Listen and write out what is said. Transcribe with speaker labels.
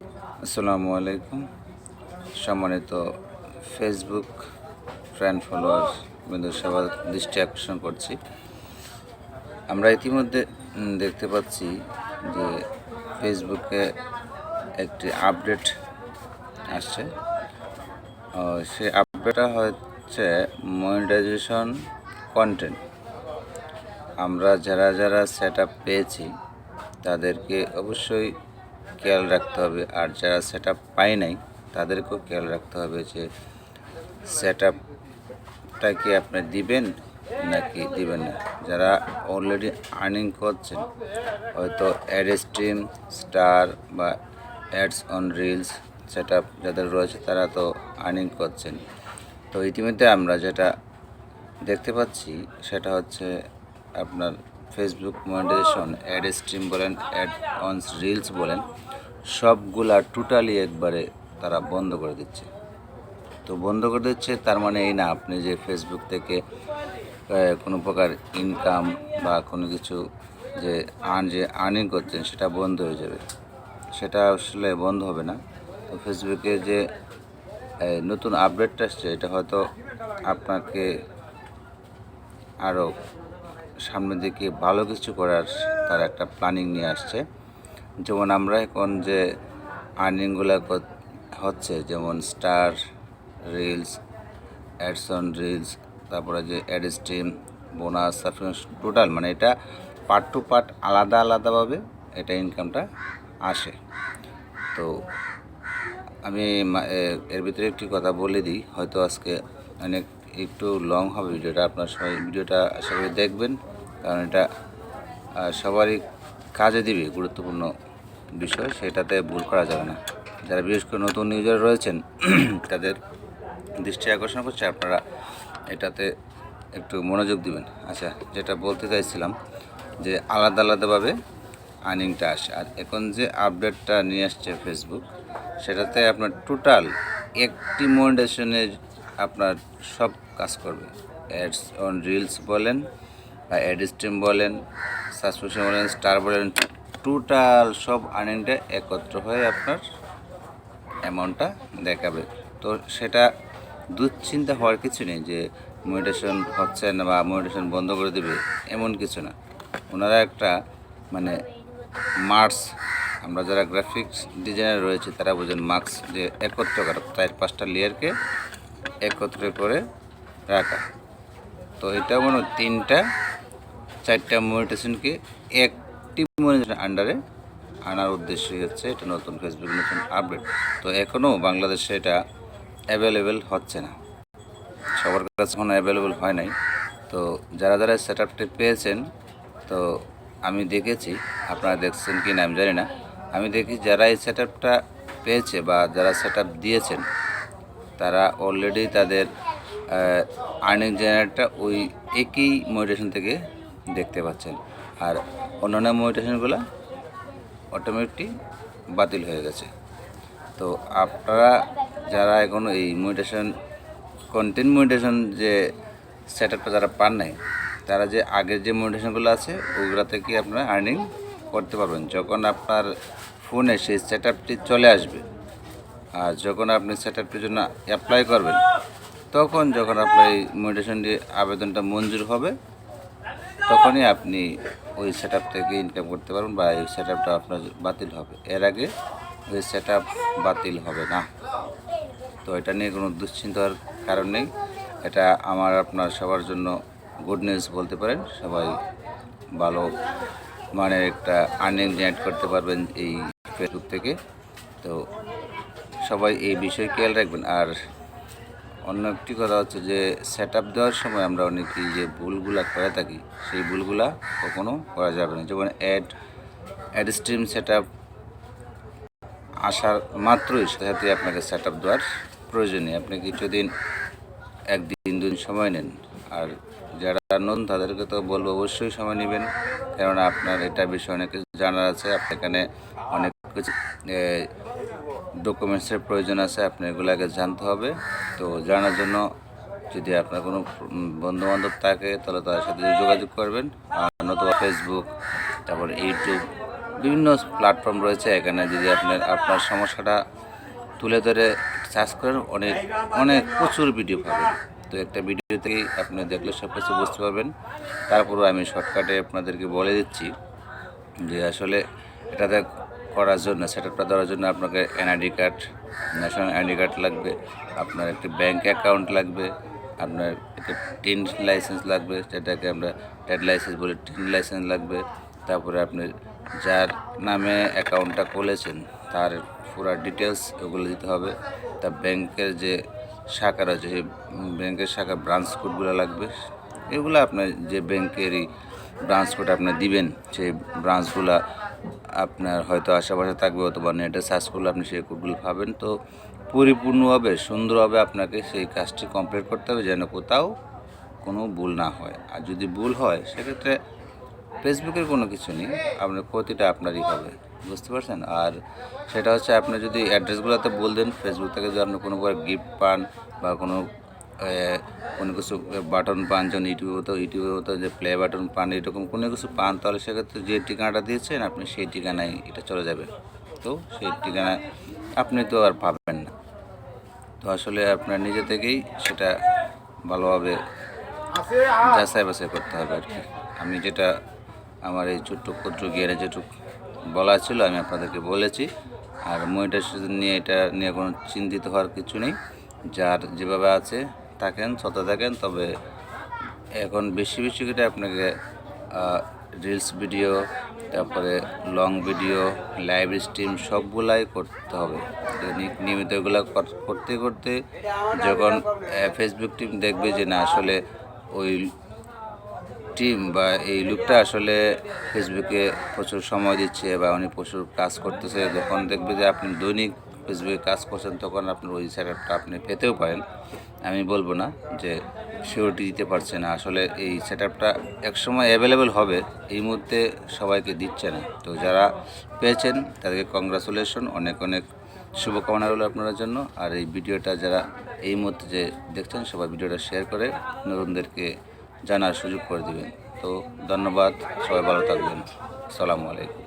Speaker 1: আসসালামু আলাইকুম সম্মানিত ফেসবুক ফ্রেন্ড ফলোয়ার বিন্দু সবার দৃষ্টি আকর্ষণ করছি। আমরা ইতিমধ্যে দেখতে পাচ্ছি যে ফেসবুকে একটি আপডেট আসছে। সেই আপডেটটা হচ্ছে মনিটাইজেশন কন্টেন্ট আমরা যারা যারা সেট আপ পেয়েছি, তাদেরকে অবশ্যই খেয়াল রাখতে হবে। আর যারা সেট আপ পায় নাই, তাদেরকেও খেয়াল রাখতে হবে যে সেট আপটা কি আপনি দিবেন নাকি দিবেন না। যারা অলরেডি আর্নিং করছেন, হয়তো অ্যাড স্ট্রিম স্টার বা ads on reels set up যাদের রয়েছে, তারা তো আর্নিং করছেন। তো ইতিমধ্যে আমরা যেটা দেখতে পাচ্ছি, সেটা হচ্ছে আপনার ফেসবুক মনিটাইজেশন অ্যাড স্ট্রিম বলেন অ্যাড অন রিলস বলেন সবগুলা টোটালি একবারে তারা বন্ধ করে দিচ্ছে। তো বন্ধ করে দিচ্ছে, তার মানে এই না, আপনি যে ফেসবুক থেকে কোনো প্রকার ইনকাম বা কোনো কিছু যে আর্ন যে আর্নিং করছেন, সেটা বন্ধ হয়ে যাবে। সেটা আসলে বন্ধ হবে না। তো ফেসবুকে যে নতুন আপডেটটা আসছে, এটা হয়তো আপনাকে আরও সামনের দিকে ভালো কিছু করার তার একটা প্ল্যানিং নিয়ে আসছে। যেমন আমরা এখন যে আর্নিংগুলো হচ্ছে, যেমন স্টার রিলস অ্যাডসন রিলস, তারপরে যে অ্যাড বোনাস, সাবস্ক্রিপশন, টোটাল মানে এটা পার্ট টু পার্ট আলাদা আলাদাভাবে এটা ইনকামটা আসে। তো আমি এর ভিতরে একটি কথা বলে দিই, হয়তো আজকে অনেক একটু লং হবে ভিডিওটা, আপনার সবাই ভিডিওটা আশা করি দেখবেন, কারণ এটা সবারই কাজে দিবে, গুরুত্বপূর্ণ বিষয়, সেটাতে ভুল করা যাবে না। যারা বিশেষ করে নতুন ইউজার রয়েছেন, তাদের দৃষ্টি আকর্ষণ করছে, আপনারা এটাতে একটু মনোযোগ দিবেন। আচ্ছা যেটা বলতে চাইছিলাম, যে আলাদা আলাদাভাবে আর্নিংটা আসে। আর এখন যে আপডেটটা নিয়ে আসছে ফেসবুক সেটাতে আপনার টোটাল একটি মনিটেশনে আপনার সব কাজ করবে। অ্যাডস অন রিলস বলেন বা অ্যাড স্ট্রিম বলেন সাবস্ক্রিপশন বলেন স্টার বলেন টোটাল সব আর্নিংটা একত্র হয়ে আপনার অ্যামাউন্টটা দেখাবে। তো সেটা দুশ্চিন্তা হওয়ার কিছু নেই যে মেডিটেশন হচ্ছে না বা মেডিটেশন বন্ধ করে দেবে, এমন কিছু না। ওনারা একটা মানে মার্কস আমরা যারা গ্রাফিক্স ডিজাইনার রয়েছে তারা বোঝেন মার্কস যে একত্র করা, চার পাঁচটা লেয়ারকে একত্রে করে রাখা। তো এটা মনে তিনটা চারটা মেডিটেশনকে একটি মেডিটেশন আন্ডারে আনার উদ্দেশ্যই হচ্ছে এটা নতুন ফেসবুক নতুন আপডেট তো এখনও বাংলাদেশে এটা অ্যাভেলেবেল হচ্ছে না। সবার কাছে এখনও অ্যাভেলেবেল হয় নাই। তো যারা যারা সেট আপটি পেয়েছেন, তো আমি দেখেছি, আপনারা দেখছেন কি না আমি জানি না। আমি দেখি যারা এই সেট আপটা পেয়েছে বা যারা সেট আপ দিয়েছেন, তারা অলরেডি তাদের আর্নিং জেনারেটটা ওই একই মোটিভেশন থেকে দেখতে পাচ্ছেন। আর অন্যান্য মোটিভেশনগুলো অটোমেটিক বাতিল হয়ে গেছে। তো আপনারা যারা এখনও এই মেডিটেশন কন্টেন্ট মেডিটেশন যে সেট আপটা যারা পান নাই, তারা যে আগের যে মেডিটেশনগুলো আছে ওইগুলো থেকে আপনারা আর্নিং করতে পারবেন? যখন আপনার ফোনে সেই সেট আপটি চলে আসবে, আর যখন আপনি সেট আপটির জন্য অ্যাপ্লাই করবেন, তখন যখন আপনার এই মেডিটেশনটি আবেদনটা মঞ্জুর হবে তখনই আপনি ওই সেট থেকে ইনকাম করতে পারবেন বা এই সেট আপনার বাতিল হবে। এর আগে ওই সেট বাতিল হবে না। তো এটা নিয়ে কোনো দুশ্চিন্তার কারণ নেই। এটা আমার, আপনার সবার জন্য গুড নিউজ বলতে পারেন। সবাই ভালো মানে একটা আর্নিং জেনারেট করতে পারবেন এই ফেসবুক থেকে। তো সবাই এই বিষয়ে খেয়াল রাখবেন। আর অন্য একটি কথা হচ্ছে যে সেট আপ দেওয়ার সময় আমরা অনেকেই যে ভুলগুলা করে থাকি, সেই ভুলগুলা কখনো করা যাবে না। যেমন ad ad stream set up আসার মাত্রই সাথে আপনাকে সেট আপ দেওয়ার প্রয়োজন নেই। আপনি কিছুদিন, একদিন, দুদিন সময় নেন। আর যারা নন তাদেরকে তো বলব অবশ্যই সময় নেবেন। কেননা আপনার এটা বিষয়ে অনেক কিছু জানার আছে। আপনার এখানে অনেক কিছু ডকুমেন্টসের প্রয়োজন আছে আপনি এগুলো আগে জানতে হবে। তো জানার জন্য যদি আপনার কোনো বন্ধু বান্ধব থাকে, তাহলে তাদের সাথে যোগাযোগ করবেন। আর নতুবা ফেসবুক তারপর ইউটিউব বিভিন্ন প্ল্যাটফর্ম রয়েছে। এখানে যদি আপনার আপনার সমস্যাটা তুলে ধরে সার্চ করেন, অনেক অনেক প্রচুর ভিডিও পাবেন। তো একটা ভিডিও থেকেই আপনি দেখলে সব কিছু বুঝতে পারবেন। তারপরে আমি শর্টকাটে আপনাদেরকে বলে দিচ্ছি যে আসলে এটাতে করার জন্য সেটআপটা দেওয়ার জন্য আপনাকে NID card national ID card লাগবে, আপনার একটি ব্যাঙ্ক অ্যাকাউন্ট লাগবে, আপনার একটা টিন লাইসেন্স লাগবে যেটাকে আমরা ট্রেড লাইসেন্স বলি টিন লাইসেন্স লাগবে, তারপরে আপনি যার নামে অ্যাকাউন্টটা খুলেছেন, তার পুরো ডিটেলস ওগুলো দিতে হবে, তা ব্যাংকের যে শাখা রয়েছে, সেই ব্যাংকের শাখা ব্রাঞ্চ কোডগুলো লাগবে, এগুলো আপনার যে ব্যাংকেরই ব্রাঞ্চ কোড আপনি দিবেন, সেই ব্রাঞ্চগুলো আপনার হয়তো আশেপাশে থাকবে অথবা নেটে সার্চ করলে আপনি সেই কোডগুলো পাবেন। তো পরিপূর্ণভাবে, সুন্দরভাবে আপনাকে সেই কাজটি কমপ্লিট করতে হবে যেন কোথাও কোনো ভুল না হয়। আর যদি ভুল হয়, সেক্ষেত্রে ফেসবুকের কোনো কিছু নেই। আপনার ক্ষতিটা আপনারই হবে। বুঝতে পারছেন? আর সেটা হচ্ছে আপনি যদি অ্যাড্রেসগুলোতে বল দেন ফেসবুক থেকে যদি আপনি কোনো গিফট পান বা কোনো কোনো কিছু বাটন পান যেমন ইউটিউবে হতো ইউটিউবে হতো যে প্লে বাটন পান, এরকম কোনো কিছু পান, তাহলে সেক্ষেত্রে যে ঠিকানাটা দিয়েছেন, আপনি সেই ঠিকানায় এটা চলে যাবে। তো সেই ঠিকানায় আপনি তো আর পাবেন না। তো আসলে আপনার নিজে থেকেই সেটা ভালোভাবে যাচাই বাছাই করতে হবে আর কি। আমি যেটা আমার এই ছোট্ট ক্ষুদ্র জ্ঞানে যেটুকু বলা ছিল, আমি আপনাদেরকে বলেছি। আর মনিটাইজেশন নিয়ে এটা নিয়ে কোনো চিন্তিত হওয়ার কিছু নেই। যার যেভাবে আছে থাকেন সতে থাকেন, তবে এখন বেশি বেশি করে আপনাকে রিলস ভিডিও তারপরে লং ভিডিও লাইভ স্ট্রিম সবগুলাই করতে হবে। নিয়মিত এগুলো কর- করতে করতে যখন ফেসবুক টিম দেখবে যে না, আসলে ওই টিম বা এই লুকটা আসলে ফেসবুকে প্রচুর সময় দিচ্ছে বা উনি প্রচুর কাজ করতেছে যখন দেখবে যে আপনি দৈনিক ফেসবুকে কাজ করছেন, তখন আপনার ওই সেটআপটা আপনি পেতেও পারেন। আমি বলব না যে সিওরিটি দিতে পারছে না। আসলে এই সেটআপটা একসময় অ্যাভেলেবেল হবে, এই মুহূর্তে সবাইকে দিচ্ছে না। তো যারা পেয়েছেন, তাদেরকে কংগ্রাচুলেশন অনেক অনেক শুভকামনা রইল আপনার জন্য। আর এই ভিডিওটা যারা এই মুহূর্তে যে দেখছেন, সবাই ভিডিওটা শেয়ার করে নতুনদেরকে জানার সুযোগ করে দিবেন। তো ধন্যবাদ, সবাই ভালো থাকবেন। আসসালামু আলাইকুম।